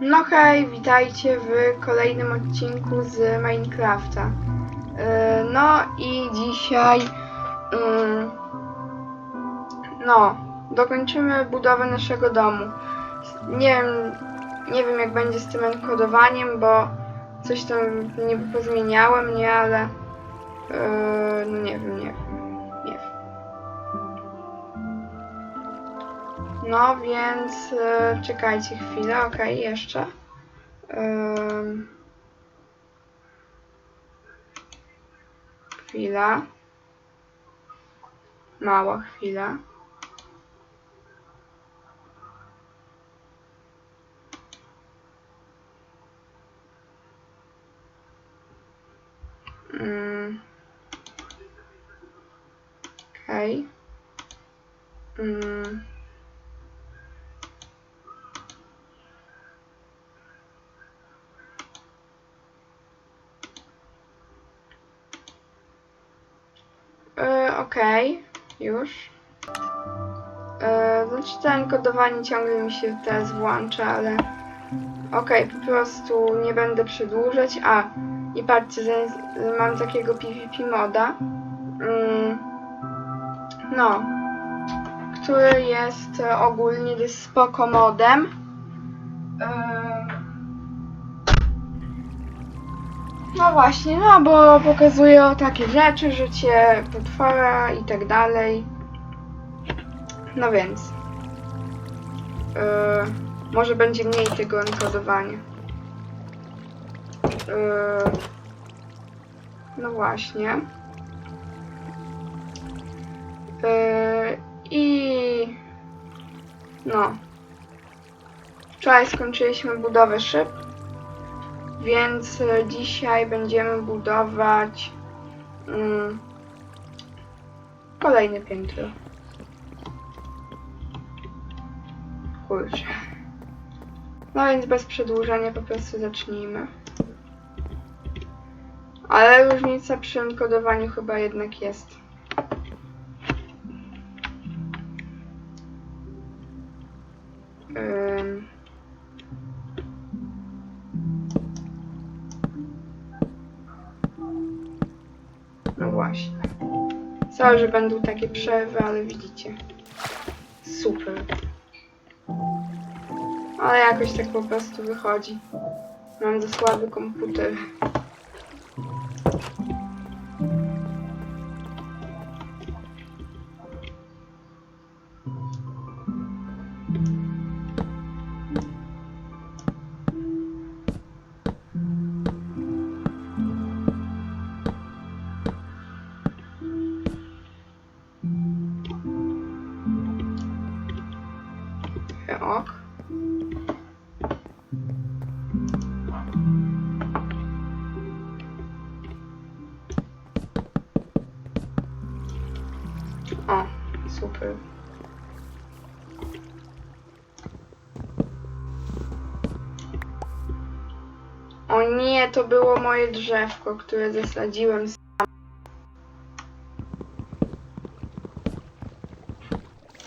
No hej, witajcie w kolejnym odcinku z Minecrafta. Yy, No i dzisiaj yy, no, dokończymy budowę naszego domu. Nie wiem, nie wiem jak będzie z tym enkodowaniem, bo coś tam niby pozmieniałem, nie, ale yy, no nie wiem, nie wiem, No więc e, czekajcie chwilę, okej, jeszcze. Ym. chwila. Mała chwila. Mm. Okej. Mm. Okej, już. E, znaczy to enkodowanie ciągle mi się teraz włącza, ale okej, po prostu nie będę przedłużać. A, i patrzcie, mam takiego PvP moda. Mm, no, który jest ogólnie spoko modem. E, No właśnie, no bo pokazują takie rzeczy, życie potwora i tak dalej. No więc. Yy, może będzie mniej tego enkodowania. Yy, no właśnie. Yy, I. No. Wczoraj skończyliśmy budowę szyb. Więc e, dzisiaj będziemy budować mm, kolejne piętro. Kurczę. No więc bez przedłużania po prostu zacznijmy. Ale różnica przy enkodowaniu chyba jednak jest. Ym. Sorry, że będą takie przerwy, ale widzicie. Super. Ale jakoś tak po prostu wychodzi. Mam za słaby komputer. Super. O nie, to było moje drzewko, które zasadziłem sam.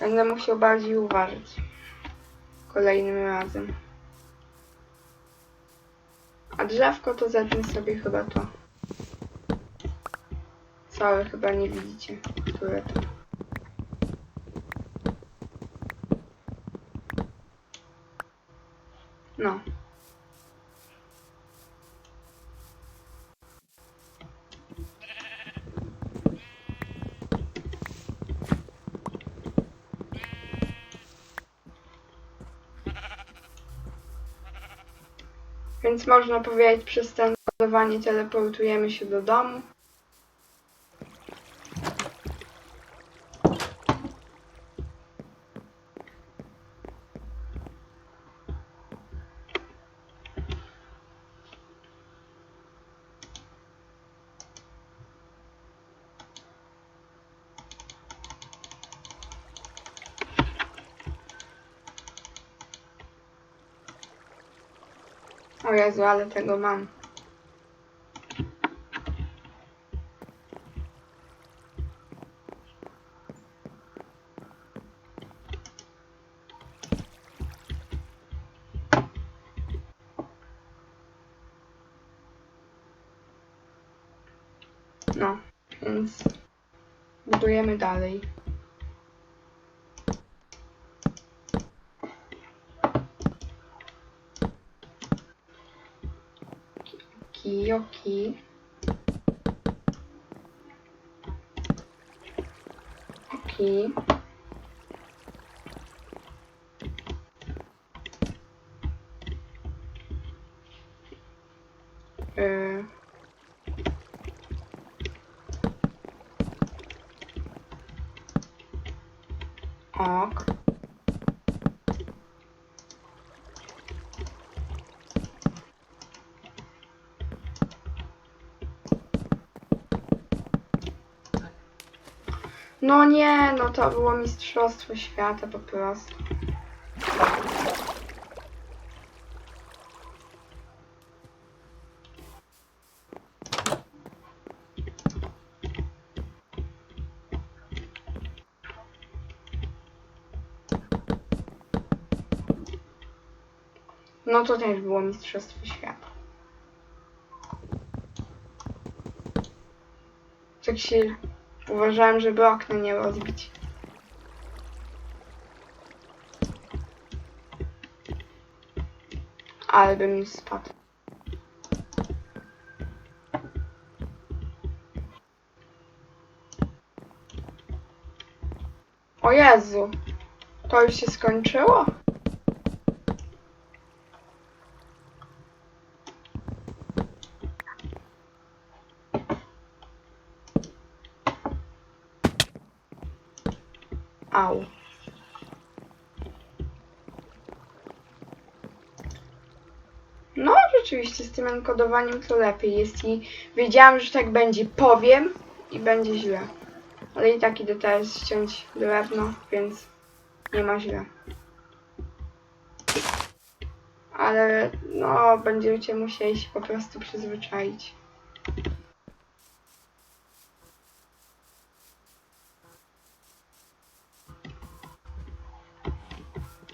Będę musiał bardziej uważać. Kolejnym razem. A drzewko to zetnę sobie chyba to. Całe chyba nie widzicie, które to. No. Więc można powiedzieć, przez ten teleportujemy się do domu. Jezu, ale tego mam. No, więc budujemy dalej. vídeo aqui. Aqui. No nie, no to było mistrzostwo świata po prostu. No to też było mistrzostwo świata. Tak się uważałem, żeby okna nie rozbić. Ale bym spadł. O Jezu! To już się skończyło? Au. No, rzeczywiście, z tym enkodowaniem to lepiej jest i wiedziałam, że tak będzie. Powiem i będzie źle. Ale i tak idę teraz ściąć drewno, więc nie ma źle. Ale no, będziecie musieli się po prostu przyzwyczaić.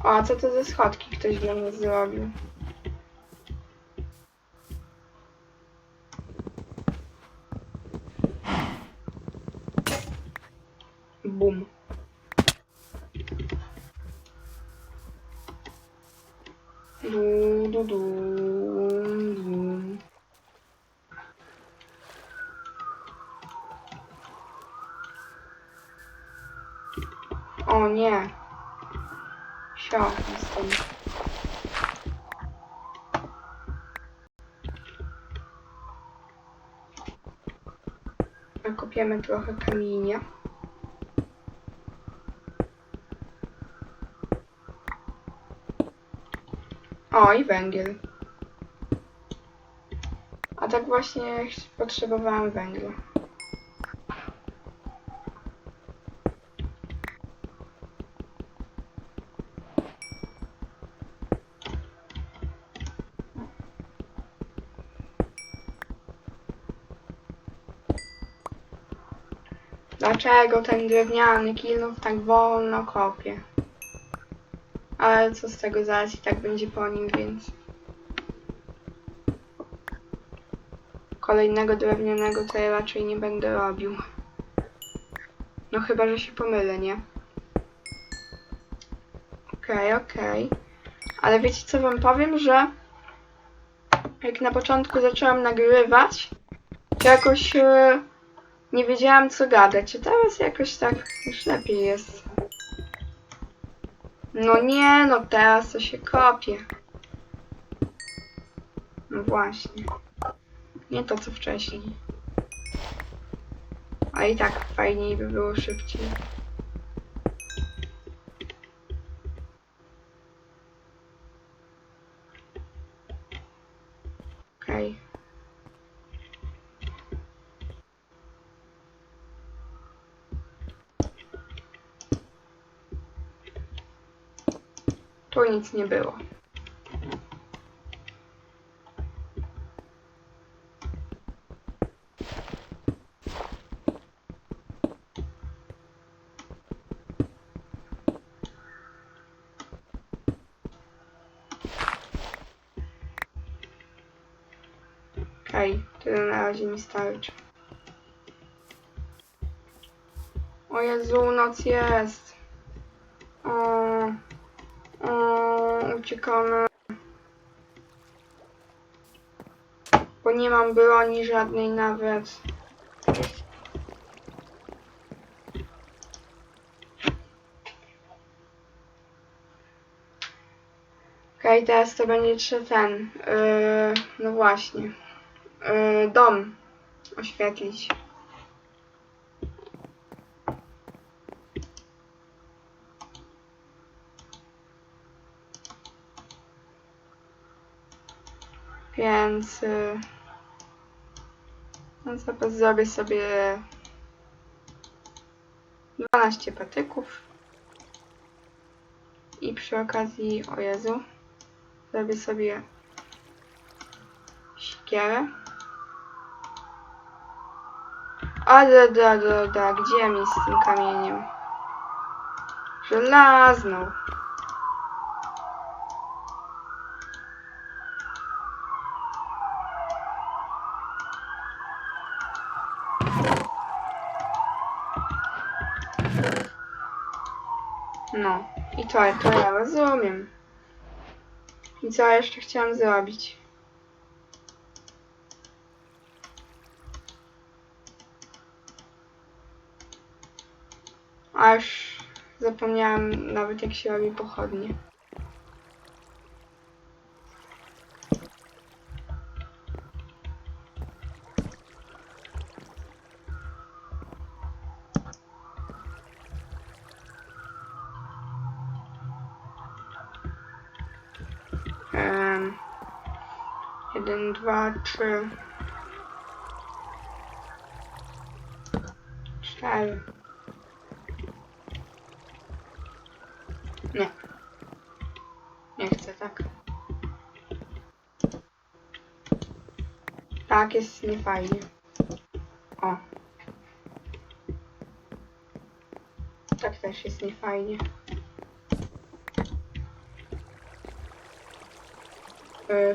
A co to ze schodki ktoś dla mnie zrobił? Bum. Du, du, du. O nie. Sio, jestem. Nakopiemy trochę kamienia. O, i węgiel. A tak właśnie potrzebowałam węgla. Dlaczego ten drewniany kilnów tak wolno kopie? Ale co z tego zaraz i tak będzie po nim, więc... Kolejnego drewnianego to ja raczej nie będę robił. No chyba, że się pomylę, nie? Okej, okej. Ale wiecie co wam powiem, że jak na początku zaczęłam nagrywać, to jakoś e, nie wiedziałam co gadać, a teraz jakoś tak już lepiej jest. No nie, no teraz to się kopie. No właśnie. Nie to co wcześniej. A i tak fajniej by było szybciej. Okej. Tu nic nie było. Okej, tyle na razie mi starczy. O Jezu, noc jest. O, uciekamy. Bo nie mam broni żadnej nawet. Okej, teraz to będzie jeszcze ten. Yy, no właśnie. Yy, dom oświetlić. Więc no zrobię sobie 12 patyków. I przy okazji, o Jezu, zrobię sobie sikierę. Ale da, da, da, gdzie mi z tym kamieniem? Żelazną. No, i to, to ja rozumiem. I co jeszcze chciałam zrobić? Aż zapomniałam nawet jak się robi pochodnie. Jeden, dwa, trzy. Cztery. Nie. Nie chcę tak. Tak jest niefajnie. O. Tak też jest niefajnie.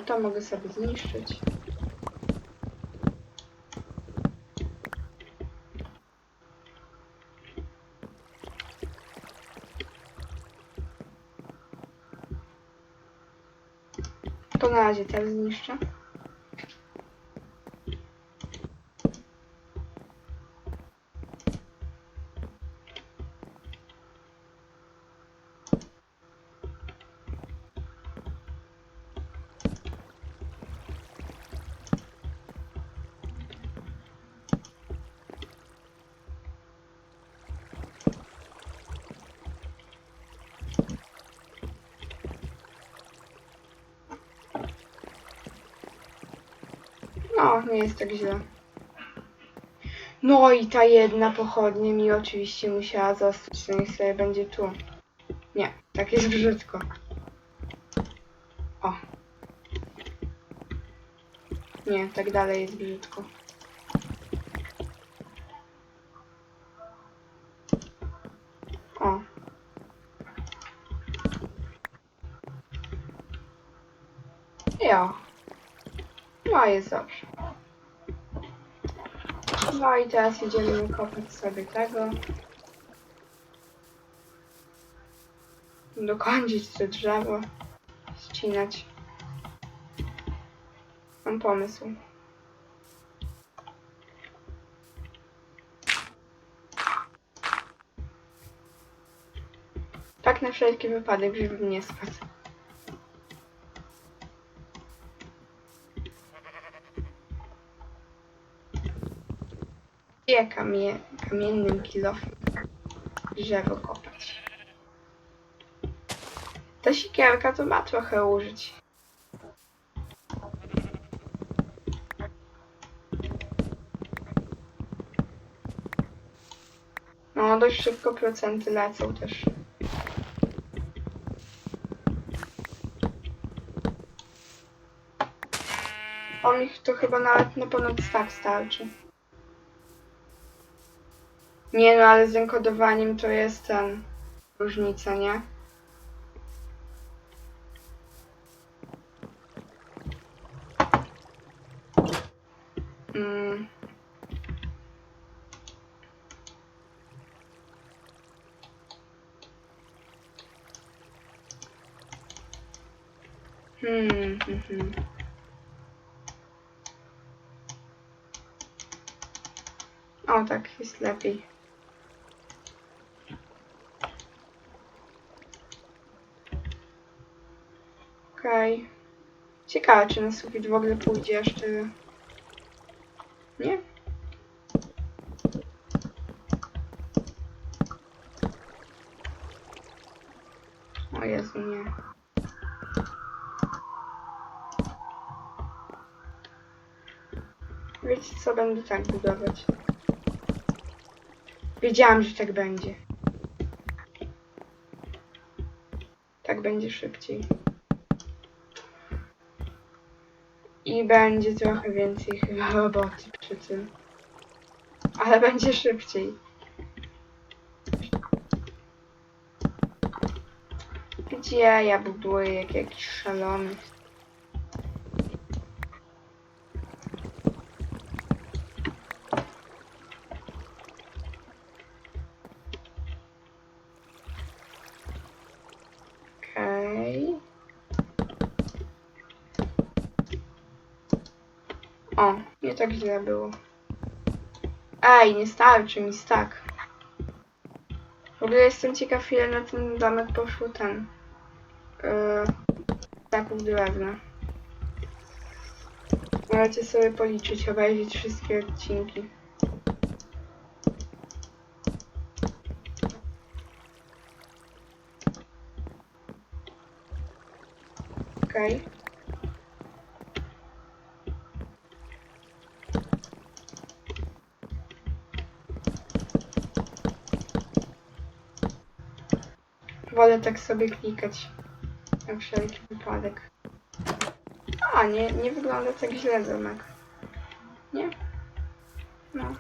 To mogę sobie zniszczyć. To na razie teraz zniszczę. Jest tak źle. No i ta jedna pochodnia mi oczywiście musiała zostać, to niech sobie będzie tu. Nie, tak jest brzydko. O. Nie, tak dalej jest brzydko. O. Ja. No jest dobrze. No i teraz idziemy kopać sobie tego. Dokończyć to drzewo. Ścinać. Mam pomysł. Tak na wszelki wypadek, żebym nie spadł. Gdzie kamie, kamiennym kilofem drzewo kopać? Ta siekierka to ma trochę użyć. No, dość szybko procenty lecą też. On ich to chyba nawet na ponad tak starczy. Nie no, ale z enkodowaniem to jest ten... Różnica, nie? Mm. Hmm, hmm, hmm. O tak, jest lepiej. Ciekawe, czy na sufit w ogóle pójdzie jeszcze. Nie? O Jezu, nie. Wiecie co, będę tak budować. Wiedziałam, że tak będzie. Tak będzie szybciej. I będzie trochę więcej chyba roboty przy tym. Ale będzie szybciej. Gdzie ja buduję jak jakiś szalony? O, nie tak źle było. Ej, nie starczy mi tak. W ogóle jestem ciekaw, ile na ten domek poszło ten. Yy, taków drewna. Możecie sobie policzyć, obejrzeć wszystkie odcinki. Okej. Wolę tak sobie klikać. Na wszelki wypadek. A, nie, nie wygląda tak źle domek. Nie? No.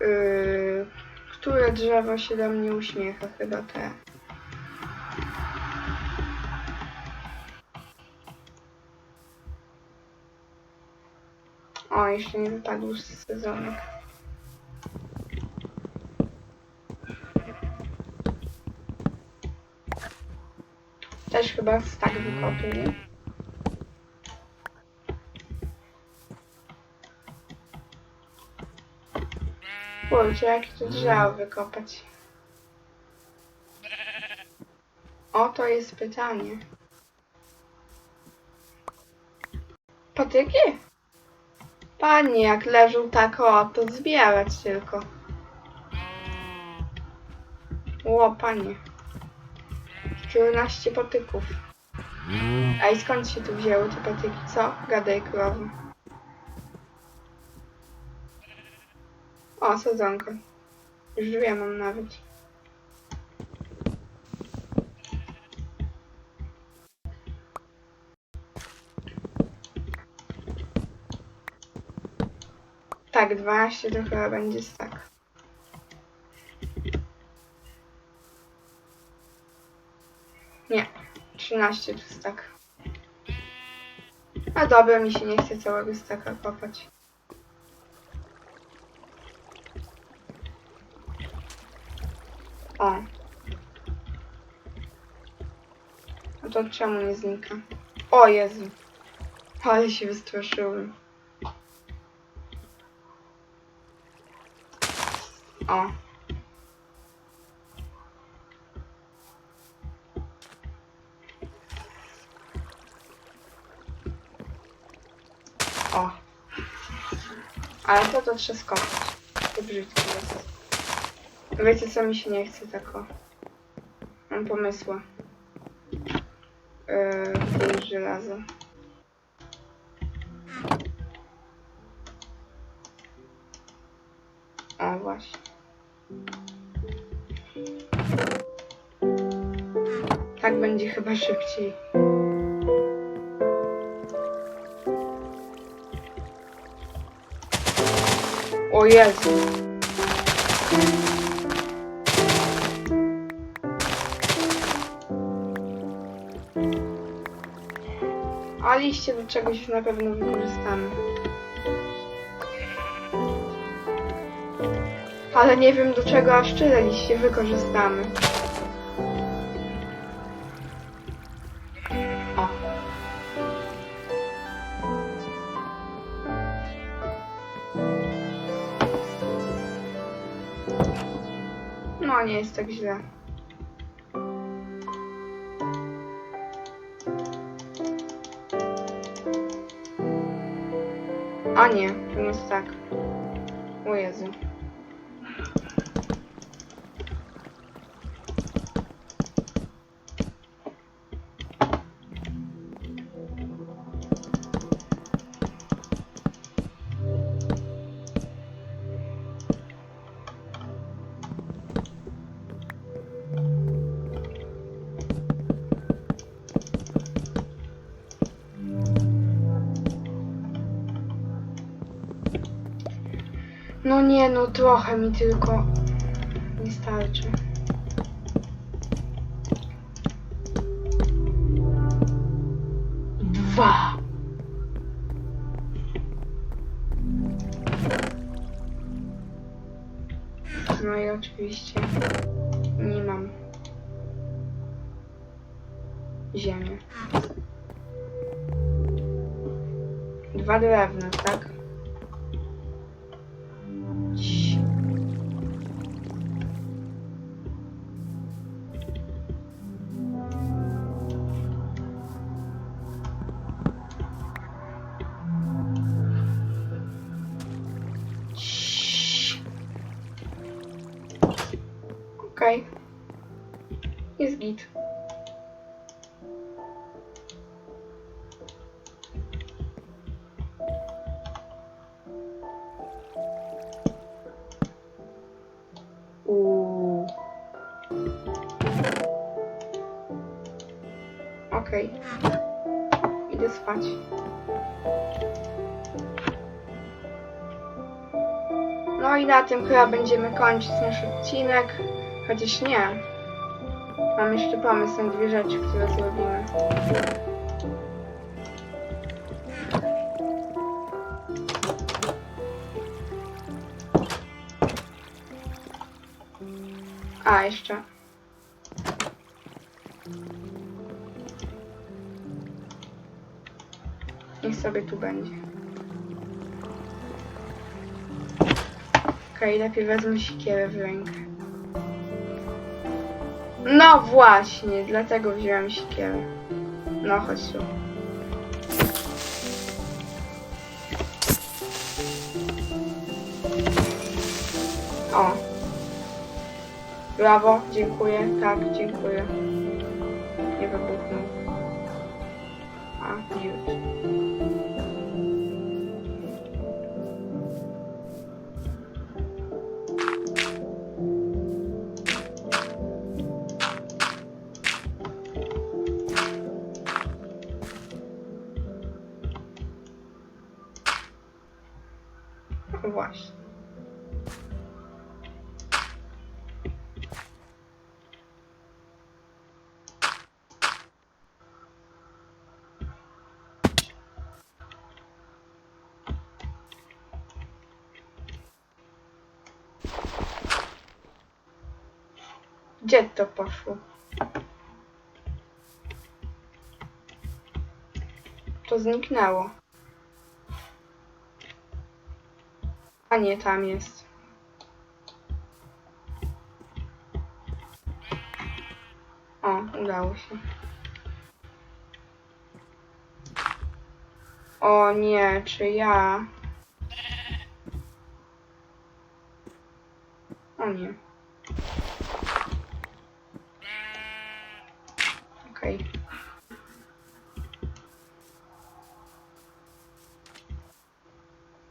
Yy, które drzewo się do mnie uśmiecha? Chyba te. O, jeszcze nie wypadł z sezonek. Też chyba tak wykopię, nie? Kurczę, jakie to drzewo wykopać? O, to jest pytanie. Patyki? Panie, jak leżą tak, o, to zbierać tylko. Ło, panie. 14 patyków. A i skąd się tu wzięły te patyki, co? Gadaj krowy. O, sadzonka. Już dwie mam nawet. Tak, 12 to chyba będzie tak. 13 to jest tak. A dobra, mi się nie chce całego staka kopać. O. A to czemu nie znika? O Jezu. Ale się wystraszyłem. O. Ale to to trzeba. To brzydkie jest. Wiecie co mi się nie chce tak o. Mam pomysła. Yy, żelazo. O właśnie. Tak będzie chyba szybciej. Jezu. A liście do czegoś na pewno wykorzystamy. Ale nie wiem do czego aż tyle liście wykorzystamy. Nie jest tak źle. No trochę mi tylko nie starczy. Dwa. No i oczywiście nie mam ziemi. Dwa drewna, tak? Spać. No i na tym chyba będziemy kończyć nasz odcinek. Chociaż nie. Mam jeszcze pomysł na dwie rzeczy, które zrobimy. A, jeszcze. Sobie tu będzie. Okej, lepiej wezmę siekierę w rękę. No właśnie, dlatego wziąłem siekierę. No, chodź tu. O. Brawo, dziękuję, tak, dziękuję. Gdzie to poszło? To zniknęło. A nie, tam jest. O, udało się. O nie, czy ja? O nie.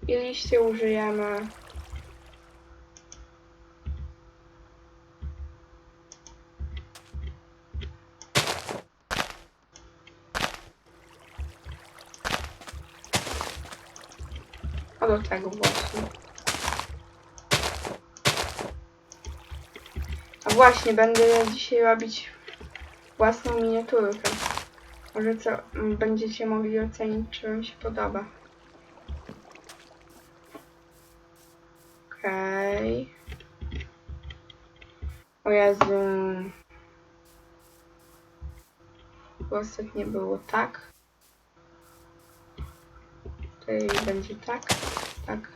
I liście użyjemy. A do tego właśnie. A właśnie, będę dzisiaj robić własną miniaturkę. Może co będziecie mogli ocenić, czy wam się podoba. Jezu. Bo ostatnio było tak. Tutaj będzie tak, tak.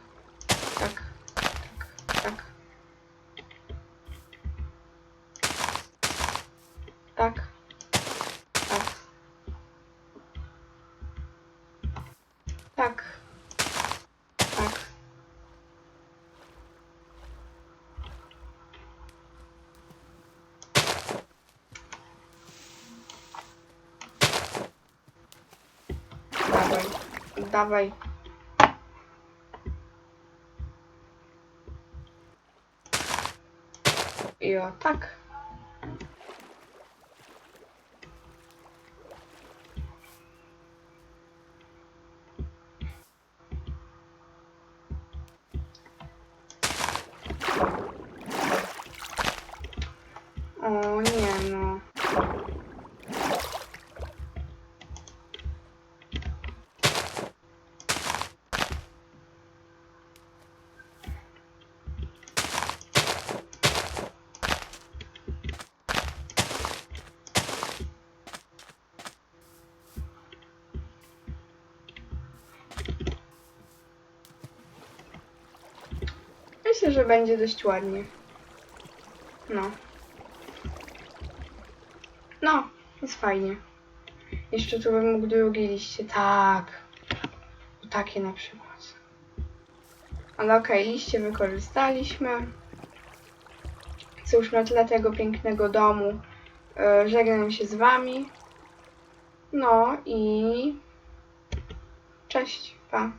Dawaj. I o tak. Myślę, że będzie dość ładnie. No. No, jest fajnie. Jeszcze tu bym mógł drugie liście. Tak. Takie na przykład. Ale okej, liście wykorzystaliśmy. Cóż, na tle tego pięknego domu e, żegnam się z wami. No i cześć, pa.